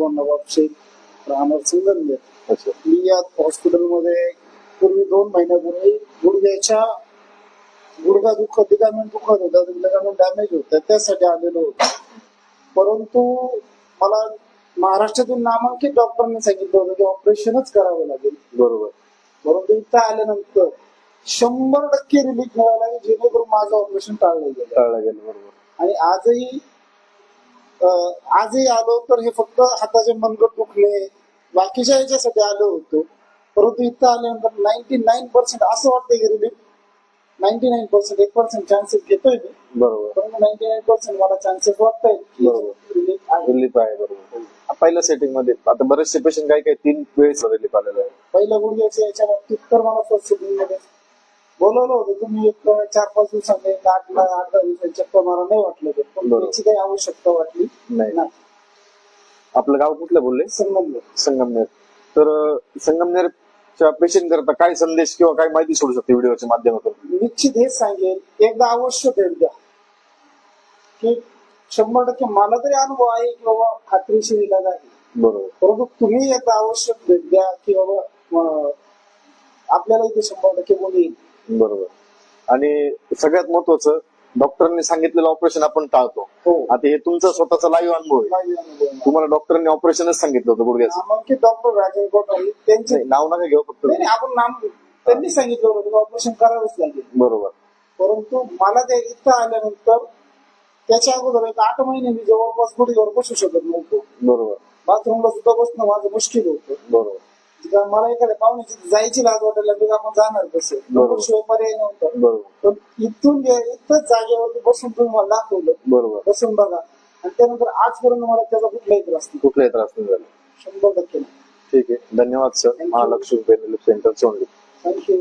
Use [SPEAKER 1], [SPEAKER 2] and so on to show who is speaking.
[SPEAKER 1] किंवा नवाब शेख राहणार
[SPEAKER 2] अच्छा.
[SPEAKER 1] मी या हॉस्पिटलमध्ये पूर्वी दोन महिन्यापूर्वी गुडघ्याच्या गुडघा दुखत लिगामेंट दुखत होता. लिगामेंट डॅमेज होतं. त्यासाठी आलेलो होतो. परंतु मला महाराष्ट्रातून नामांकित डॉक्टरांनी सांगितलं होतं की ऑपरेशनच करावं लागेल.
[SPEAKER 2] बरोबर.
[SPEAKER 1] परंतु इथं आल्यानंतर शंभर टक्के रिलीफ मिळाला जेणेकरून माझं ऑपरेशन टाळलं गेलं.
[SPEAKER 2] कळलं गेलं बरोबर.
[SPEAKER 1] आणि आजही आजही आलो तर हे फक्त हाताचे मनगट दुखले. बाकीच्या याच्यासाठी आलो होतो. परंतु इथं आल्यानंतर नाईन्टी नाईन पर्सेंट असं वाटतं की रिलीफ. नाईन्टी नाईन पर्सेंट एक पर्सेंट चान्सेस घेतोय मी.
[SPEAKER 2] बरोबर.
[SPEAKER 1] नाईन्टी नाईन पर्सेंट मला चान्सेस. रिलीफ आहे.
[SPEAKER 2] रिलीफ आहे बरोबर. पहिल्या सेटिंगमध्ये आता बरेचसे पेशंट काय काय तीन वेळेस रिलीफ आलेलं आहे
[SPEAKER 1] पहिल्या गुडघ्याच्या याच्या बाबतीत तर मला फर्स्ट सिटिंगमध्ये बोलवलं होतं. तुम्ही एक चार पाच दिवसांनी आठ आठ दहा दिवसांनी चक्कर मारा नाही वाटलं ते. पण
[SPEAKER 2] बरोबर.
[SPEAKER 1] त्याची काही आवश्यकता वाटली
[SPEAKER 2] नाही.
[SPEAKER 1] नाही.
[SPEAKER 2] आपलं गाव कुठलं बोलले?
[SPEAKER 1] संगमनेर.
[SPEAKER 2] संगमनेर. तर अं, संगमनेरच्या पेशंट करता काय संदेश किंवा काय माहिती सोडू शकते व्हिडिओच्या माध्यमातून?
[SPEAKER 1] निश्चित हेच सांगेल एकदा अवश्य भेट द्या. की शंभर टक्के मला तरी अनुभव आहे की बाबा खात्रीशीर इलाज आहे.
[SPEAKER 2] बरोबर.
[SPEAKER 1] परंतु तुम्ही एकदा आवश्यक भेट द्या की बाबा अं, आपल्याला इथे शंभर टक्के बोली येईल
[SPEAKER 2] बरोबर. आणि सगळ्यात महत्वाचं डॉक्टरांनी सांगितलेलं ऑपरेशन आपण टाळतो.
[SPEAKER 1] हो.
[SPEAKER 2] आता हे तुमचा स्वतःचा लाईव्ह अनुभव आहे.
[SPEAKER 1] माझे अनुभव आहे.
[SPEAKER 2] तुम्हाला डॉक्टरांनी ऑपरेशनच सांगितलं होतं गुडघ्याचं.
[SPEAKER 1] नामांकित डॉक्टर गोटारी त्यांचे
[SPEAKER 2] नाही, नाव नका घेऊ फक्त.
[SPEAKER 1] नाही नाही, आपण नाम त्यांनी सांगितलं होतं ऑपरेशन करावंच लागेल.
[SPEAKER 2] बरोबर.
[SPEAKER 1] परंतु मला ते इथं आल्यानंतर त्याच्या अगोदर एक आठ महिने मी जवळपास गुडीवर बसू शकत नव्हतो.
[SPEAKER 2] बरोबर.
[SPEAKER 1] बाथरूमला सुद्धा बसणं माझं मुश्किल होतं.
[SPEAKER 2] बरोबर.
[SPEAKER 1] मला एखाद्या पाहुण्याची जायची लाज वाटायला लागली की आपण जाणार कसं?
[SPEAKER 2] बरोबर.
[SPEAKER 1] शिवाय पर्याय नव्हता.
[SPEAKER 2] बरोबर.
[SPEAKER 1] पण इथून गे- इथंच जागेवरती बसून तुम्ही मला दाखवलं.
[SPEAKER 2] बरोबर.
[SPEAKER 1] बसून बघा. आणि त्यानंतर आजपर्यंत मला त्याचा कुठलाही त्रास नाही.
[SPEAKER 2] कुठलाही त्रास नाही झाला.
[SPEAKER 1] शंभर टक्के
[SPEAKER 2] ठीक आहे. धन्यवाद सर
[SPEAKER 1] you.
[SPEAKER 2] महालक्ष्मी सेंटर सोडली
[SPEAKER 1] थँक्यू